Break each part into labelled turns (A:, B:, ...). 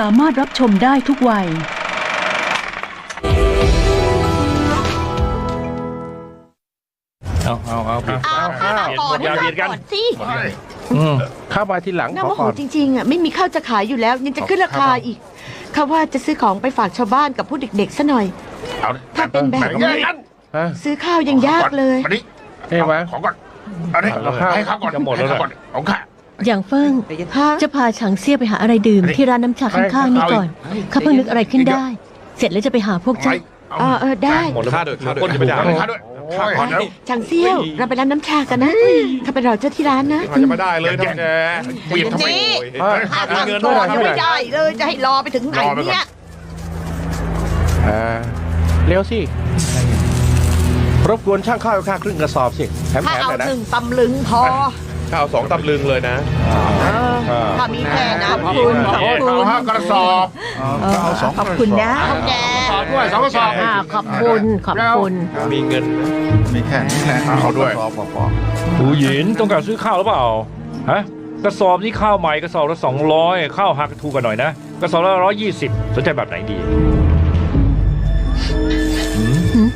A: สามารถรับชมได้ทุกวัย
B: เอาเอาเอาเอา
C: อ้าวข้าวก่อน
B: อย่าเบียดกัน
C: ก่อนสิ
B: อืม
D: ข้าวมาทีหลัง
C: น้า
D: ขอ
C: โมโห
D: ก่อน
C: จริงๆอะไม่มีข้าวจะขายอยู่แล้ว ยังจะขึ้นราคาอีกเขาว่าจะซื้อของไปฝากชาวบ้านกับผู้เด็กๆซะหน่อย
E: เอา
C: ถ้าเป็นแบบนี้
E: นี้กัน
D: ฮะ
C: ซื้อข้าวยังยากเลย
E: มาดิ
D: เฮ้ยวะ
E: ของก่อนเอาดิ
D: เอาข้าว
E: ให้ข้าวก่อน
B: จะหมดแล้ว
E: ให้ข้าวก่อนของข้า
F: อย่างเฟิ่ง
C: ฮะ
F: จะพาฉางเซี่ยไปหาอะไรดื่มที่ร้านน้ำชาข้างๆนี่ก่อนข้าเพิ่งนึกอะไรขึ้นได้ เสร็จแล้วจะไปหาพวกเจ้า
C: เออเออได้
B: หมดแล้ว
G: ข้าด้วยข้าด้วย
B: คนจะไปด่า
E: เอาข้าวด้วยข้าวก่อนแล้ว
C: ช่างเซี่ยวเราไปร้านน้ำชากันนะข้าไปรอเจ้าที่ร้านนะ
G: ข้าจะไม่ได้เลยนะแก
E: เบียดทำไม
D: เฮ้ย
C: ข้า
D: มี
C: ตั้ง
D: เงิน
C: ก่
D: ด้
C: อ
D: วย
C: นยัง
D: เหร
C: ไม่
D: อ
C: ได้เลยจะให้รอไปถึงไหนเนี่ย
D: อ่าเร็วสิรบกวนช่างข้าวให้ข้าครึ่งกระสอบสิแถม
C: ถ้า
D: แถม
C: เอา
D: หน่อยนะ
C: หนึ่งตำลึงพอ
G: ข้าวสองตำลึงเลยนะ
C: ถ้ามีแค่นะขอบคุณขอบคุ
E: เอา
C: ณ
E: ห้ากระสอบ
C: ขอบคุณนะขอบแก
E: สอบด้วยสองกระสอบ
F: อ่าขอบคุณขอบคุณ
G: มีเงินนะ
H: มีแค่นี้แหละ
E: เอาด้วย
H: พอพอพอ
B: หูหยินต้องการซื้อข้าวหรือเปล่าฮะกระสอบนี้ข้าวใหม่กระสอบละสองร้อยข้าวหักถูกกันหน่อยนะกระสอบละร้อยยี่สิบสนใจแบบไหนดีหืม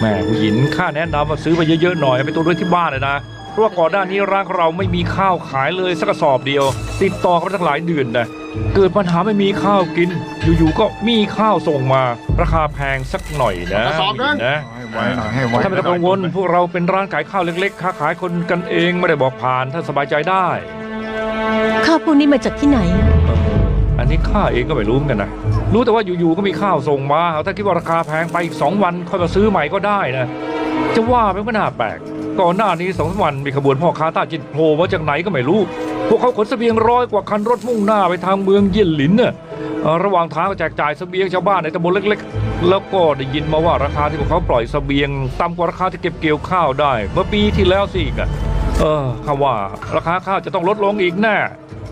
B: แม่ผู้หญินข้าแนะนำว่าซื้อไปเยอะๆหน่อยเอาไปตัวด้วยที่บ้านเลยนะ เพราะว่าก่อนหน้านี้ร้านของเราไม่มีข้าวขายเลยสักกระสอบเดียว ติดต่อกันมาตั้งหลายเดือนนะเกิดปัญหาไม่มีข้าวกิน อยู่ๆก็มีข้าวส่งมา ราคาแพงสักหน่อยนะ
E: กระสอบนึง
B: นะ
H: ให้ไว้หน่อยให้ไว้
B: ถ้าไม่ต้องกังวลพวกเราเป็นร้านขายข้าวเล็กๆค้าขายคนกันเองไม่ได้บอกผ่านถ้าสบายใจได้
F: ข้าวพวกนี้มาจากที่ไหน
B: เอออันนี้ข้าเองก็ไม่รู้เหมือนกันนะ รู้แต่ว่าอยู่ๆก็มีข้าวส่งมาถ้าคิดว่าราคาแพงไปอีกสองวันค่อยมาซื้อใหม่ก็ได้นะ จะว่าไปก็น่าแปลก ก่อนหน้านี้สองสามวันมีขบวนพ่อค้าต้าจินโผล่มาจากไหนก็ไม่รู้ พวกเขาขนเสบียงร้อยกว่าคันรถมุ่งหน้าไปทางเมืองเยี่ยนหลินน่ะระหว่างทางแจกจ่ายเสบียงชาวบ้านในตำบลเล็ก ๆ แล้วก็ได้ยินมาว่าราคาที่พวกเขาปล่อยเสบียงต่ำกว่าราคาที่เก็บเกี่ยวข้าวได้ เมื่อปีที่แล้วสิอีกะเออข้าว่าราคาข้าวจะต้องลดลงอีกแน่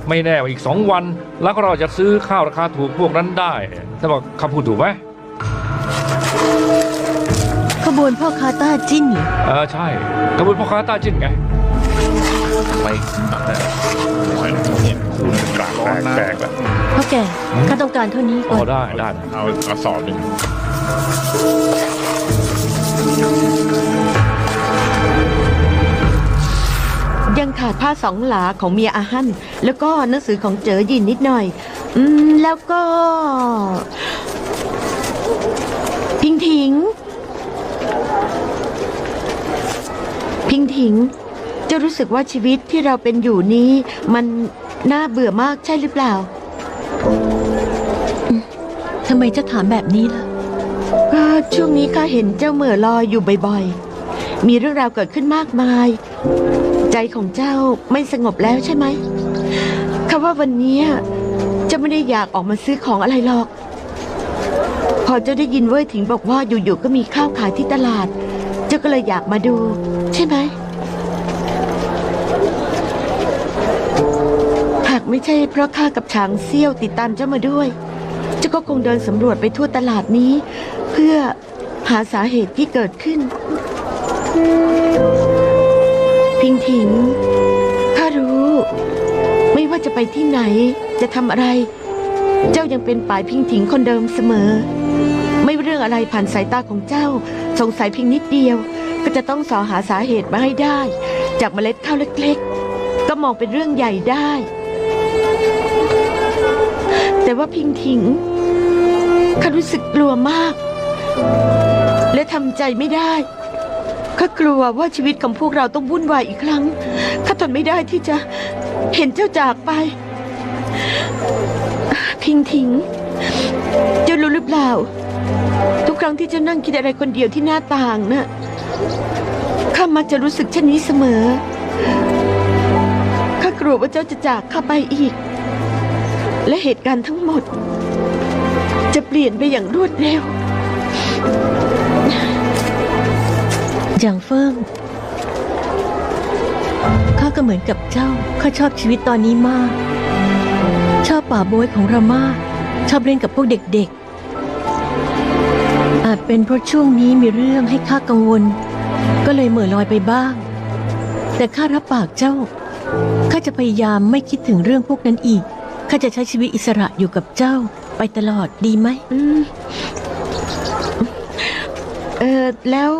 B: ไม่แน่ว่าอีกสองวัน แล้วก็เราจะซื้อข้าวราคาถูกพวกนั้นได้ถ้าบอกคำพูดถูกไหม
F: บวนพ่อค้าต้าจิ้นเหรอ
B: เออใช่กระบวนพ่อค้าต้าจิ้นไง
H: ไป
B: กลางแตกแล้ว
F: พ่อแก่ข้าต้องการเท่านี้
B: อ๋
F: ก่
B: อ
F: อน
B: ได้ได้
E: เอากระสอบหนึ่ง
C: ยังขาดผ้าสองหลาของเมียอาหันแล้วก็หนังสือของเจอยินนิดหน่อย อืม แล้วก็ พิงถิง พิง ถิง จะรู้สึกว่าชีวิตที่เราเป็นอยู่นี้ มันน่าเบื่อมากใช่หรือเปล่า
F: ทำไมเจะถามแบบนี้ล่ะ
C: ก็ช่วงนี้ข้าเห็นเจ้าเหม่อลอยอยู่บ่อยๆ มีเรื่องราวเกิดขึ้นมากมาย ใจของเจ้าไม่สงบแล้วใช่ไหมข้าว่าวันนี้เจ้าไม่ได้อยากออกมาซื้อของอะไรหรอก พอเจ้าได้ยินเว่ยถิงบอกว่าอยู่ๆก็มีข้าวขายที่ตลาด เจ้าก็เลยอยากมาดู ใช่ไหม ไม่ใช่เพราะข้ากับช้างเซี่ยวติดตามเจ้ามาด้วย เจ้าก็คงเดินสำรวจไปทั่วตลาดนี้ เพื่อหาสาเหตุที่เกิดขึ้น พิงถิงข้ารู้ ไม่ว่าจะไปที่ไหนจะทำอะไร เจ้ายังเป็นป่ายพิงถิงคนเดิมเสมอ ไม่เรื่องอะไรผ่านสายตาของเจ้า สงสัยเพียงนิดเดียว ก็จะต้องสอหาสาเหตุมาให้ได้ จากเมล็ดข้าวเล็ก ๆ ก็มองเป็นเรื่องใหญ่ได้ แต่ว่าพิงถิงข้ารู้สึกกลัวมาก และทำใจไม่ได้ข้ากลัวว่าชีวิตของพวกเราต้องวุ่นวายอีกครั้งข้าทนไม่ได้ที่จะเห็นเจ้าจากไป พิงถิงเจ้ารู้หรือเปล่า ทุกครั้งที่เจ้านั่งคิดอะไรคนเดียวที่หน้าต่างน่ะข้ามักจะรู้สึกเช่นนี้เสมอข้ากลัวว่าเจ้าจะจากข้าไปอีก และเหตุการณ์ทั้งหมด จะเปลี่ยนไปอย่างรวดเร็ว
F: อย่างเฟิ่งข้าก็เหมือนกับเจ้า ข้าชอบชีวิตตอนนี้มาก ชอบป่าโบยของเรามาก ชอบเล่นกับพวกเด็กๆ อาจเป็นเพราะช่วงนี้มีเรื่องให้ข้ากังวล ก็เลยเหม่อลอยไปบ้าง แต่ข้ารับปากเจ้า ข้าจะพยายามไม่คิดถึงเรื่องพวกนั้นอีก ข้าจะใช้ชีวิตอิสระอยู่กับเจ้าไปตลอดดีไหม
C: อืมเออแล้ว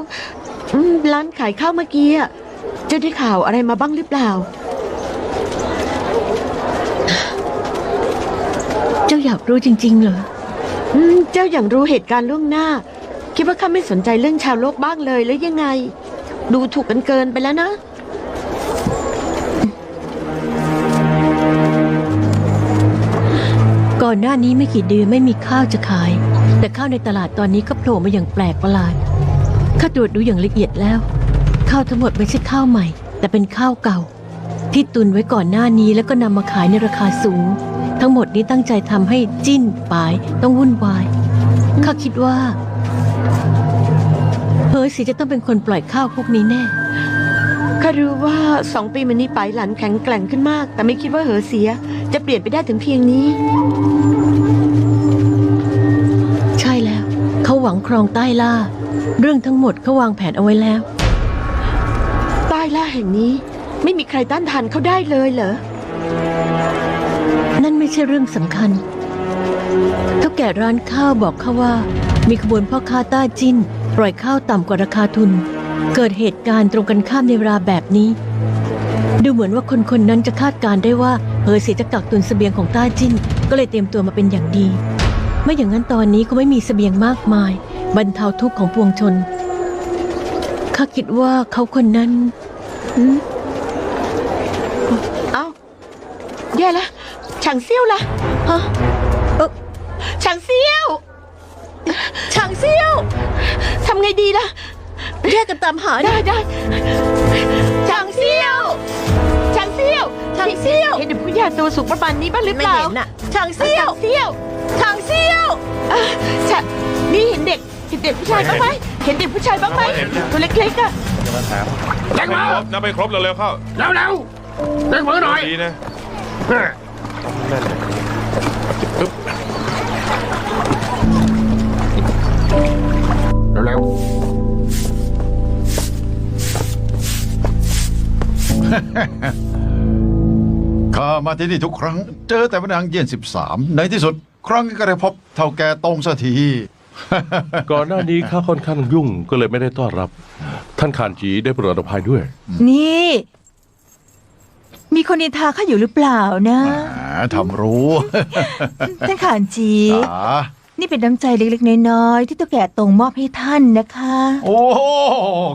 C: อืมร้านขายข้าวเมื่อกี้อะเจ้าได้ข่าวอะไรมาบ้างหรือเปล่า
F: เจ้าอยากรู้จริง ๆ เหรอ
C: อืมเจ้าอย่างรู้เหตุการณ์ล่วงหน้า คิดว่าข้าไม่สนใจเรื่องชาวโลกบ้างเลยหรือยังไง ดูถูกกันเกินไปแล้วนะ
F: อนหน้านี้ไม่กี่เดือนไม่มีข้าวจะขาย แต่ข้าวในตลาดตอนนี้ก็โผล่มาอย่างแปลกประหลาดข้าตรวจดูอย่างละเอียดแล้ว ข้าวทั้งหมดไม่ใช่ข้าวใหม่ แต่เป็นข้าวเก่า ที่ตุนไว้ก่อนหน้านี้แล้วก็นำมาขายในราคาสูง ทั้งหมดนี้ตั้งใจทำให้จิ้นปายต้องวุ่นวายข้าคิดว่าเฮ้ยสีจะต้องเป็นคนปล่อยข้าวพวกนี้แน่
C: ข้ารู้ว่าสองปีมานี้ไปหลันแข็งแกร่งขึ้นมาก แต่ไม่คิดว่าเหอเสีย จะเปลี่ยนไปได้ถึงเพียงนี้
F: ใช่แล้ว เขาหวังครองใต้ล่า เรื่องทั้งหมดเขาวางแผนเอาไว้แล้ว
C: ใต้ล่าแห่งนี้ไม่มีใครต้านทานเขาได้เลยเหรอ
F: นั่นไม่ใช่เรื่องสำคัญเท่าแก่ร้านข้าวบอกเขาว่า มีขบวนพ่อค้าต้าจิ้น ปล่อยข้าวต่ำกว่าราคาทุน เกิดเหตุการณ์ตรงกันข้ามในเวลาแบบนี้ ดูเหมือนว่าคนคนนั้นจะคาดการได้ว่า เฮอเสียจะกักตุนเสบียงของต้าจิ้น ก็เลยเตรียมตัวมาเป็นอย่างดี ไม่อย่างนั้นตอนนี้ก็ไม่มีเสบียงมากมาย บรรเทาทุกข์ของปวงชน ข้าคิดว่าเขาคนนั้นหืม
C: เอ้าแย่ละฉางเซี่ยวล่ะ
F: ฮะ
C: เออฉางเซี่ยวฉางเซี่ยวทำไงดีล่ะ
F: แยกกันตามหา
C: ได้ได้ฉางเซี่ยวฉางเางเซี่ยวเห็นเด็กผู้ใหญ่ตัวสูงประมาณนี้บ้างหรือเปล่า
F: เห็นน่ะ
C: ฉางเซี่ยวเซี่ยวฉางเซี่ยวอะฉะนี่เห็นเด็กเห็นเด็กผู้ชายบ้างไหมเห็นเด็กผู้ชายบ้างไหมตัวเล็กๆอะ
E: แจ้ง
G: ไม่
E: มา
G: ครบนะไม่ครบเร็วๆเข้า
E: เร็วเร็วๆแจ้งมือหน่อย
G: ดีนะเลยปึ๊บ
E: เร็ว
H: ข้ามาที่นี่ทุกครั้ง เจอแต่พนางเยี่ยนสิบสามในที่สุด ครั้งนี้ก็ได้พบเท่าแก่ตรงสักที
I: ก่อนหน้านี้ข้าค่อนข้างยุ่งก็เลยไม่ได้ต้อนรับ ท่านขานจีได้โปรดอภัยด้วย
J: นี่ มีคนนินทาข้าอยู่หรือเปล่านะ
H: แหมทำรู้
J: ท่านขานจี
H: จ๋า
J: นี่เป็นน้ำใจเล็กๆ น้อยๆ ที่ตัวแก่ตรงมอบให้ท่านนะคะ
H: โอ้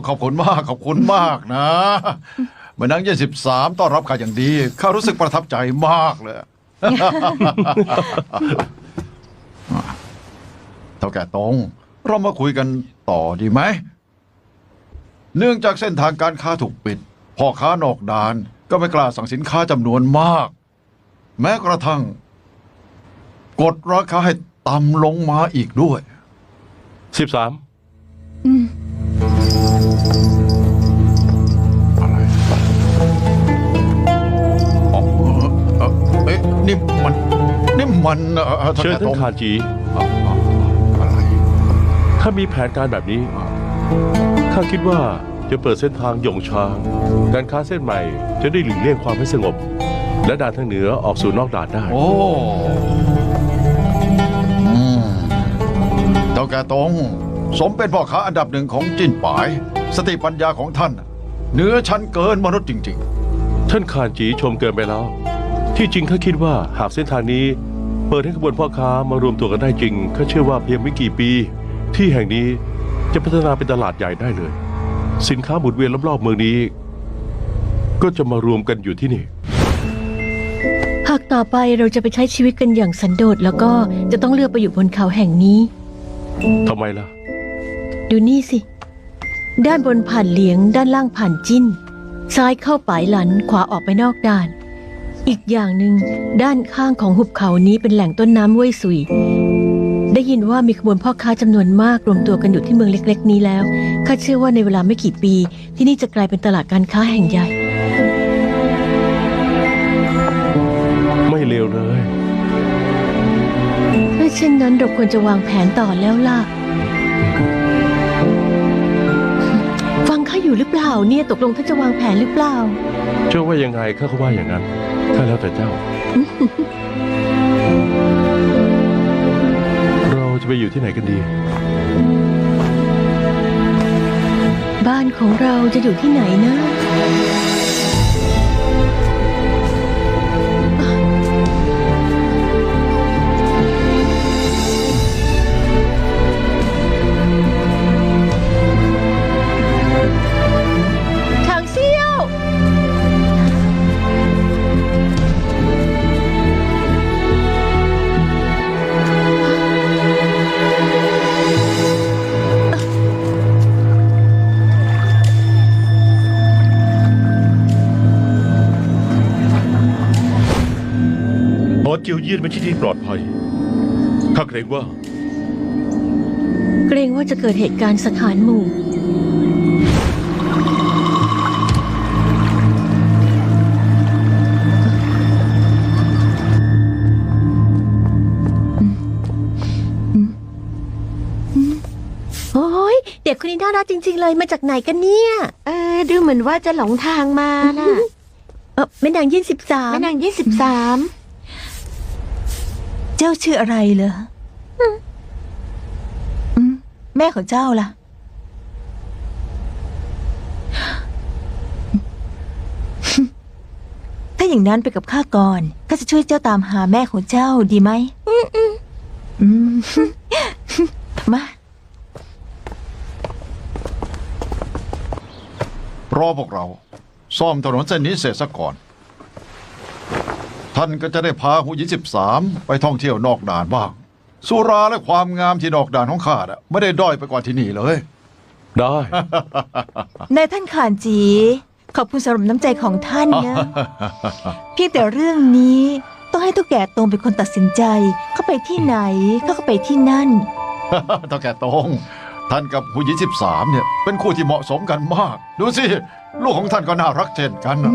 H: ขอบคุณมากขอบคุณมากนะเมื่อนางเยี่ยนสิบสามต้อนรับข้าอย่างดีข้ารู้สึกประทับใจมากเลยเท่าแก่ตรงเรามาคุยกันต่อดีไหม เนื่องจากเส้นทางการค้าถูกปิดพ่อค้านอกด่านก็ไม่กล้าสั่งสินค้าจำนวนมาก แม้กระทั่ง กดราคาให้ต่ำลงมาอีกด้วย
I: 13
J: อืม
H: มันเอ่อ
I: เชิญ
H: แก่
I: ท่า
H: ตร
I: น
H: ง
I: ขานจี
H: อะอะอะไร
I: ข้ามีแผนการแบบนี้ ข้าคิดว่าจะเปิดเส้นทางหยงชางการค้าเส้นใหม่จะได้หลีกเลี่ยงความไม่สงบ และด่านทางเหนือออกสู่นอกด่านได้
H: โอ้อืมเท่าแก่ตรงสมเป็นพ่อค้าอันดับหนึ่งของจิ้นป่าย สติปัญญาของท่านน่ะเหนือชั้นเกินมนุษย์จริง
I: ท่านขานจีชมเกินไปแล้ว ที่จริงข้าคิดว่าหากเส้นทางนี้ เปิดให้ขบวนพ่อค้ามารวมตัวกันได้จริงข้าเชื่อว่าเพียงไม่กี่ปี ที่แห่งนี้จะพัฒนาเป็นตลาดใหญ่ได้เลย สินค้าหมุนเวียนรอบๆเมืองนี้ ก็จะมารวมกันอยู่ที่นี่
F: หากต่อไปเราจะไปใช้ชีวิตกันอย่างสันโดษแล้วก็จะต้องเลือกไปอยู่บนเขาแห่งนี้
I: ทำไมล่ะ
F: ดูนี่สิ ด้านบนผ่านเหลียง ด้านล่างผ่านจิ้น ซ้ายเข้าปายหลันขวาออกไปนอกด่าน อีกอย่างหนึ่งด้านข้างของหุบเขานี้เป็นแหล่งต้นน้ำเว่ยสุย ได้ยินว่ามีขบวนพ่อค้าจำนวนมากรวมตัวกันอยู่ที่เมืองเล็ก ๆ นี้แล้วข้าเชื่อว่าในเวลาไม่กี่ปี ที่นี่จะกลายเป็นตลาดการค้าแห่งใหญ่
I: ไม่เลวเลย
F: ถ้าเช่นนั้นเราควรจะวางแผนต่อแล้วล่ะ ฟังข้าอยู่หรือเปล่าเนี่ยตกลงท่านจะวางแผนหรือเปล่า
I: เจ้าว่ายังไงข้าก็ว่าอย่างนั้น ข้าแล้วแต่เจ้า เราจะไปอยู่ที่ไหนกันดี
F: บ้านของเราจะอยู่ที่ไหนนะ
G: จียวเยียนไม่ใช่ที่ปลอดภัย ข้าเกรงว่า
F: เกรงว่าจะเกิดเหตุการณ์สังหารหมู่ โอ้ยเด็กคนนี้น่ารักจริง ๆ เลยมาจากไหนกันเนี่ย
C: เออดูเหมือนว่าจะหลงทางมาน่ะ
F: เออแม่นางยี่สิบสาม
C: แม่นางยี่สิบสาม
J: เจ้าชื่ออะไรเหรออืมแม่ของเจ้าล่ะ ถ้าอย่างนั้นไปกับข้าก่อนข้าจะช่วยเจ้าตามหาแม่ของเจ้าดีไหมอืมมา
H: รอพวกเรา ซ่อมถนนเส้นนี้เสร็จซะก่อน ท่านก็จะได้พาหูหญิงสิบสามไปท่องเที่ยวนอกด่านบ้าง สุราและความงามที่นอกด่านของข้าน่ะไม่ได้ด้อยไปกว่าที่นี่เลย
I: ได้
J: นายท่านขานจี ขอบคุณสำหรับน้ำใจของท่านนะ เพียงแต่เรื่องนี้ ต้องให้ตุ๊กแก่ตรงเป็นคนตัดสินใจ เข้าไปที่ไหนเขาก็ไปที่นั่น
H: เท่าแก่ตรง ท่านกับหูหญิงสิบสามเนี่ย เป็นคู่ที่เหมาะสมกันมาก ดูสิ ลูกของท่านก็น่ารักเช่นกันน่ะ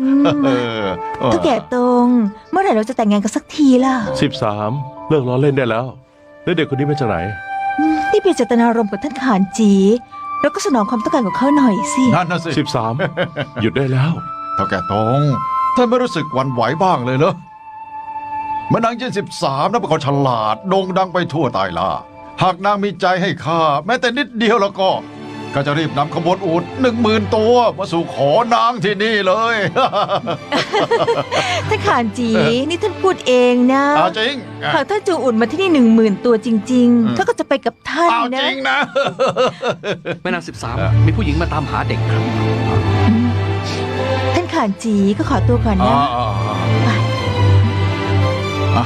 J: อืม
H: เออเออ
J: ตุ๊กแก่ตรงเมื่อไหร่เราจะแต่งงานกันสักทีล่ะ
I: 13เลิกล้อเล่นได้แล้วแล้วเด็กคนนี้มาจากไหน
J: อืมนี่เป็นเจตนารมณ์ของท่านขานจีเราก็สนองความต้องการของเขาหน่อยสิ
H: นั่นนะสิ
I: 13หยุดได้แล้ว
H: เท่าแก่ตรงท่านไม่รู้สึกหวันไหวบ้างเลยเหรอแม่นางยี่สิบสามนะเป็นคนฉลาดโด่งดังไปทั่วตายล่า หากนางมีใจให้ข้าแม้แต่นิดเดียวแล้วก็ ก็จะรีบนำขบวนอูดหนึ่งหมื่นตัวมาสู่ขอนางที่นี่เลย
J: ท่านขานจีนี่ท่านพูดเองนะ
H: เอาจริง
J: หากท่านจูอุ่นมาที่นี่หนึ่งหมื่นตัวจริง
H: อืม
J: ๆเขาก็จะไปกับท่าน
H: เอาจ
J: นะ
H: ริงนะ
K: แม่นางสิบสามมีผู้หญิงมาตามหาเด็กครับ
J: ท่านขานจีก็ขอตัวก่อน
H: อ่า
J: นะ
H: อ่า
J: ไป
H: อ่า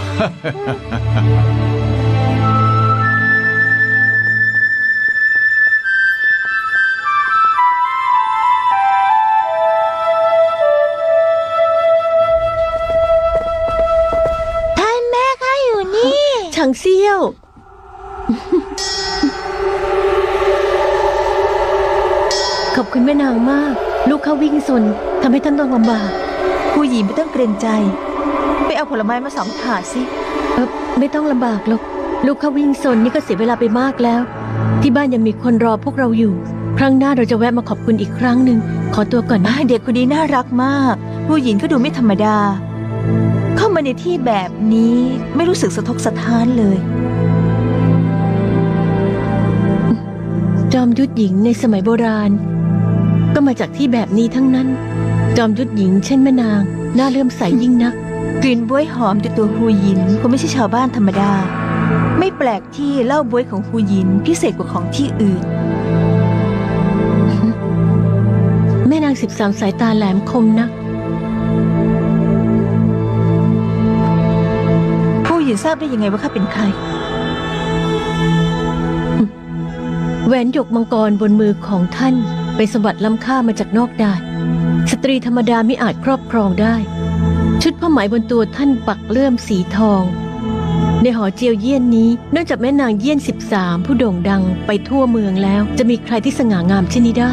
F: เซี่ยว ขอบคุณแม่นางมาก ลูกเขาวิ่งสนทำให้ท่านต้องลำบาก
J: ผู้หญิงไม่ต้องเกรงใจ ไปเอาผลไม้มาสองถาดสิ
F: เออไม่ต้องลำบากหรอก ลูกเขาวิ่งสนนี่ก็เสียเวลาไปมากแล้ว ที่บ้านยังมีคนรอพวกเราอยู่ ครั้งหน้าเราจะแวะมาขอบคุณอีกครั้งหนึ่งขอตัวก่อนนะ
J: อ่าเด็กคนนี้น่ารักมาก ผู้หญิงก็ดูไม่ธรรมดาเข้า มาในที่แบบนี้ไม่รู้สึกสะทกสะท้านเลย
F: จอมยุทธหญิงในสมัยโบราณ ก็มาจากที่แบบนี้ทั้งนั้น จอมยุทธหญิงเช่นแม่นางน่าเลื่อมใสยิ่งนัก
J: กลิ่นบ้วยหอมจากตัวฮูหยินคงไม่ใช่ชาวบ้านธรรมดา ไม่แปลกที่เหล้าบ้วยของฮูหยินพิเศษกว่าของที่อื่น
F: แม่นางสิบสามสายตาแหลมคมนัก
J: หญินทราบได้ยังไงว่าข้าเป็นใคร
F: แหวนหยกมังกรบนมือของท่านเป็นสมบัติล้ำค่ามาจากนอกด่าน สตรีธรรมดาไม่อาจครอบครองได้ ชุดผ้าไหมบนตัวท่านปักเลื่อมสีทอง ในหอเจียวเยี่ยนนี้นอกจากแม่นางเยี่ยนสิบสามผู้โด่งดังไปทั่วเมืองแล้ว จะมีใครที่สง่างามเช่นนี้ได้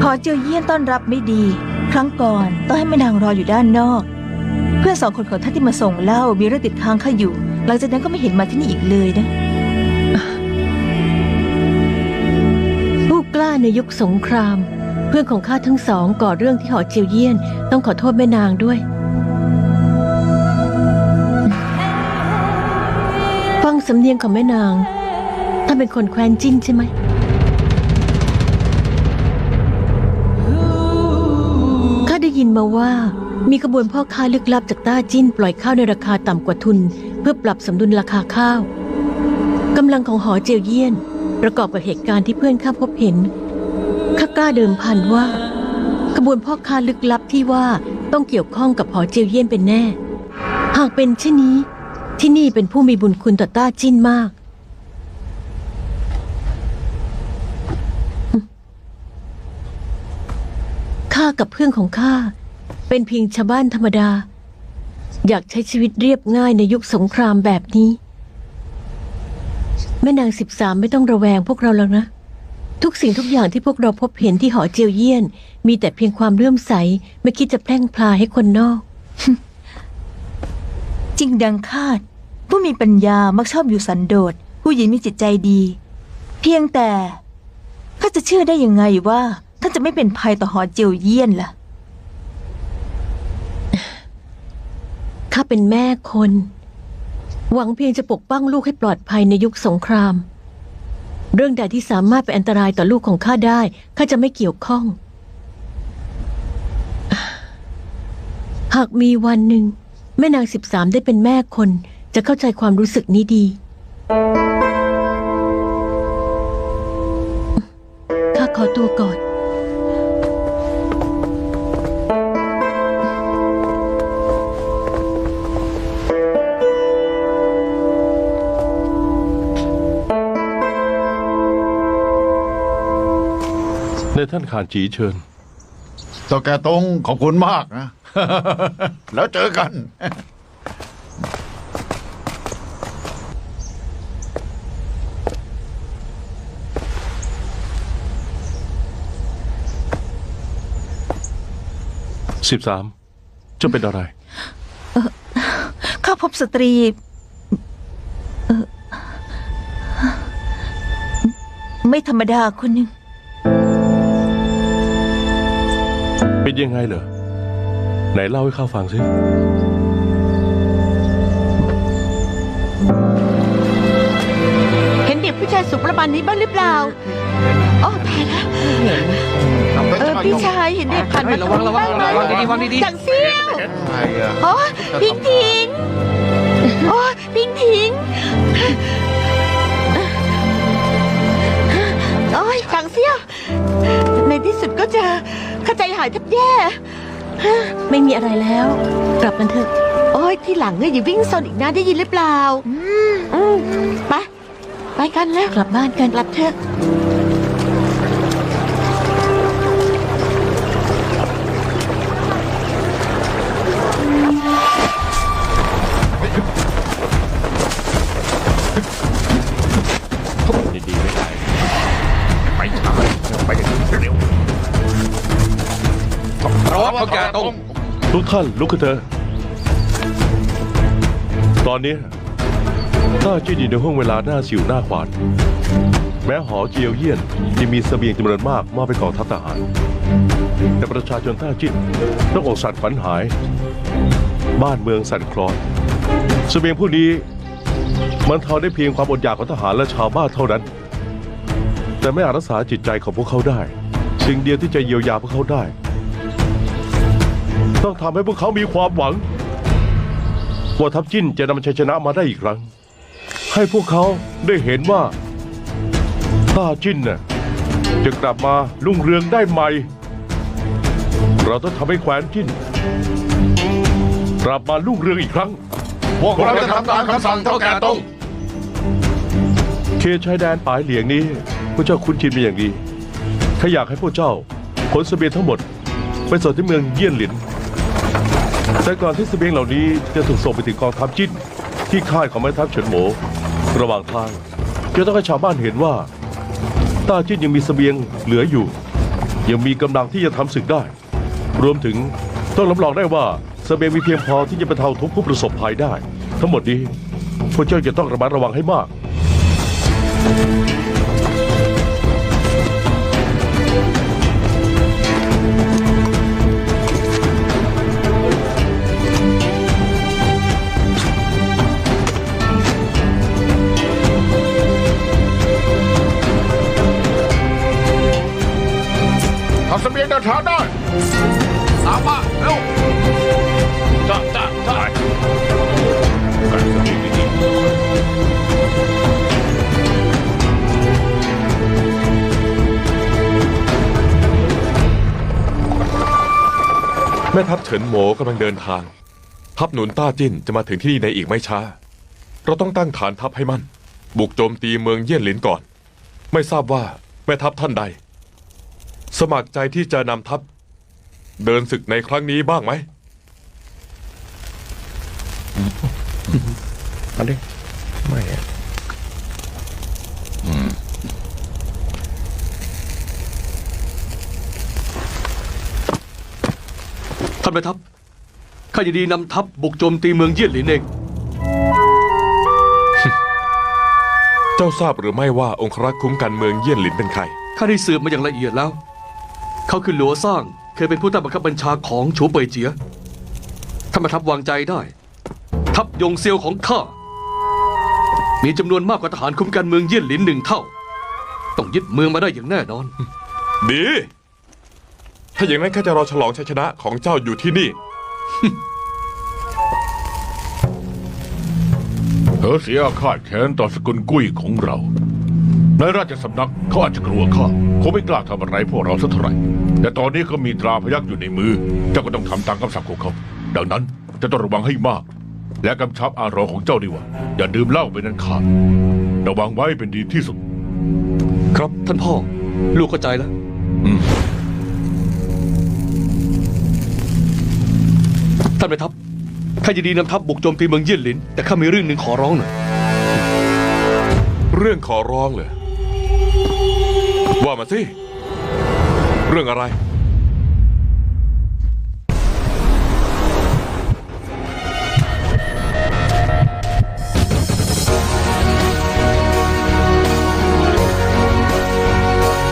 J: พอเจียวเยี่ยนต้อนรับไม่ดี ครั้งก่อนต้องให้แม่นางรออยู่ด้านนอก เพื่อนสองคนของท่านที่มาส่งเหล้ามีเรื่องติดค้างข้าอยู่ หลังจากนั้นก็ไม่เห็นมาที่นี่อีกเลยนะ
F: ผู้กล้าในยุคสงคราม เพื่อนของข้าทั้งสองก่อเรื่องที่หอเจียวเยี่ยน ต้องขอโทษแม่นางด้วย ฟังสำเนียงของแม่นางท่านเป็นคนแคว้นจิ้นใช่ไหมข้าได้ยินมาว่า มีขบวนพ่อค้าลึกลับจากต้าจิ้นปล่อยข้าวในราคาต่ำกว่าทุน เพื่อปรับสมดุลราคาข้าวกำลังของหอเจียวเยี่ยน ประกอบกับเหตุการณ์ที่เพื่อนข้าพบเห็นข้ากล้าเดิมพันว่าขบวนพ่อค้าลึกลับที่ว่าต้องเกี่ยวข้องกับหอเจียวเยี่ยนเป็นแน่ หากเป็นเช่นนี้ ที่นี่เป็นผู้มีบุญคุณต่อต้าจิ้นมากข้ากับเพื่อนของข้า เป็นเพียงชาวบ้านธรรมดา อยากใช้ชีวิตเรียบง่ายในยุคสงครามแบบนี้ แม่นางสิบสามไม่ต้องระแวงพวกเราแล้วนะ ทุกสิ่งทุกอย่างที่พวกเราพบเห็นที่หอเจียวเยี่ยน มีแต่เพียงความเลื่อมใส ไม่คิดจะแพร่งพลาให้คนนอก
J: จริงดังคาด ผู้มีปัญญามักชอบอยู่สันโดษ ผู้หญิงมีจิตใจดี เพียงแต่ข้าจะเชื่อได้ยังไงว่าท่านจะไม่เป็นภัยต่อหอเจียวเยี่ยนล่ะ
F: ข้าเป็นแม่คน หวังเพียงจะปกป้องลูกให้ปลอดภัยในยุคสงคราม เรื่องใดที่สามารถเป็นอันตรายต่อลูกของข้าได้ข้าจะไม่เกี่ยวข้อง หากมีวันหนึ่ง แม่นางสิบสามได้เป็นแม่คนจะเข้าใจความรู้สึกนี้ดีข้าขอตัวก่อน
I: ท่านขานจีเชิญ
H: ต่อแกตรงขอบคุณมากนะ แล้วเจอกัน
I: สิบสามจะเป็นอะไร
J: ข้าพบสตรีเอ่อไม่ธรรมดาคนหนึ่ง
I: เป็นยังไงเหรอ ไหนเล่าให้ข้าฟังสิ
C: เห็นเด็กผู้ชายสูงประมาณนี้บ้างหรือเปล่าอ๋อตายแล้วเออพี่ชายเห็นเด็กผ่านมาตรงนี้บ้างไหม
K: ระวังดีๆระวังดีๆ
C: จังเซี่ยว
H: ใครอะ
C: โอ้พิงพิงโอ้พิงพิงโอ้ยจังเซี่ยวในที่สุดก็เจอเข้าใจหายแทบแย่
F: ไม่มีอะไรแล้ว กลับกันเถอะ
C: โอ้ยที่หลังเนี่ยอย่าวิ่งซนอีกนะได้ยินหรือเปล่า อืมไป ไปกันแล้ว
F: กลับบ้านกัน
C: กลับเถอะ
I: ท่านลุกขึ้นเถอะตอนนี้ต้าจิ้นอยู่ในห้วงเวลาหน้าสิวหน้าขวาน แม้หอเจียวเยี่ยนจะมีเสบียงจำนวนมากมอบไปกองทัพทหาร แต่ประชาชนต้าจิ้นต้องอกสั่นขวัญหาย บ้านเมืองสั่นคลอนเสบียงผู้นี้มันเทาได้เพียงความอดอยากของทหารและชาวบ้านเท่านั้น แต่ไม่อาจรักษาจิตใจของพวกเขาได้ สิ่งเดียวที่จะเยียวยาพวกเขาได้ ต้องทำให้พวกเขามีความหวังว่าทัพจิ้นจะนำชัยชนะมาได้อีกครั้ง ให้พวกเขาได้เห็นว่าต้าจิ้นน่ะจะกลับมารุ่งเรืองได้ใหม่ เราต้องทำให้แคว้นจิ้น กลับมารุ่งเรืองอีกครั้ง
H: พวกเราจะทำตามคำสั่งเท่าแกตรง
I: เขตชายแดนปลายเหลียงนี้พระเจ้าคุ้นชินเป็นอย่างดี ถ้าอยากให้พวกเจ้าขนเสบียงทั้งหมด ไปส่งที่เมืองเยี่ยนหลิน แต่ก่อนที่เสบียงเหล่านี้จะถูกส่งไปถึงกองทัพจิ้น ที่ค่ายของแม่ทัพเฉินโหมระหว่างทางจะต้องให้ชาวบ้านเห็นว่าต้าจิ้นยังมีเสบียงเหลืออยู่ ยังมีกำลังที่จะทำศึกได้ รวมถึงต้องรับรองได้ว่าเสบียงมีเพียงพอที่จะบรรเทาทุกข์ผู้ประสบภัยได้ ทั้งหมดนี้พวกเจ้าจะต้องระมัดระวังให้มาก
L: แม่ทัพเฉินโหมกำลังเดินทาง ทัพหนุนต้าจิ้นจะมาถึงที่นี่ในอีกไม่ช้า เราต้องตั้งฐานทัพให้มั่น บุกโจมตีเมืองเยี่ยนหลินก่อน ไม่ทราบว่าแม่ทัพท่านใด สมัครใจที่จะนำทัพ เดินศึกในครั้งนี้บ้างไหม
D: อันนี้ไม่อะ
K: ท่านแม่ทัพ ข้ายินดีนำทัพบุกโจมตีเมืองเยี่ยนหลินเอง
L: เจ้าทราบหรือไม่ว่าองครักษ์คุ้มกันเมืองเยี่ยนหลินเป็นใคร
K: ข้าได้สืบมาอย่างละเอียดแล้ว เขาคือหลัวซ่าง เคยเป็นผู้ใต้บังคับบัญชาของฉูเป่ยเจียท่านแม่ทัพวางใจได้ ทัพยงเซียวของข้า มีจำนวนมากกว่าทหารคุ้มกันเมืองเยี่ยนหลินหนึ่งเท่า ต้องยึดเมืองมาได้อย่างแน่นอน
L: ดี ถ้าอย่างนั้นข้าจะรอฉลองชัยชนะของเจ้าอยู่ที่นี่
E: เธอเสียอาฆาตแค้นต่อสกุลกุ้ยของเรา ในราชสำนักเขาอาจจะกลัวข้าคงไม่กล้าทำอะไรพวกเราสักเท่าไหร่ แต่ตอนนี้เขามีตราพยักอยู่ในมือ เจ้าก็ต้องทำตามคำสั่งของเขา ดังนั้นจะต้องระวังให้มาก และกำชับอารอของเจ้าดีว่า อย่าดื่มเหล้าเป็นอันขาดระวังไว้เป็นดีที่สุด
K: ครับท่านพ่อ ลูกเข้าใจแล้ว
E: อืม
K: ท่านแม่ทัพข้ายินดีนำทัพบุกโจมตีเมืองเยี่ยนหลิน แต่ข้ามีเรื่องหนึ่งขอร้องหน่อย
L: เรื่องขอร้องเลย ว่ามาสิ เรื่องอะไร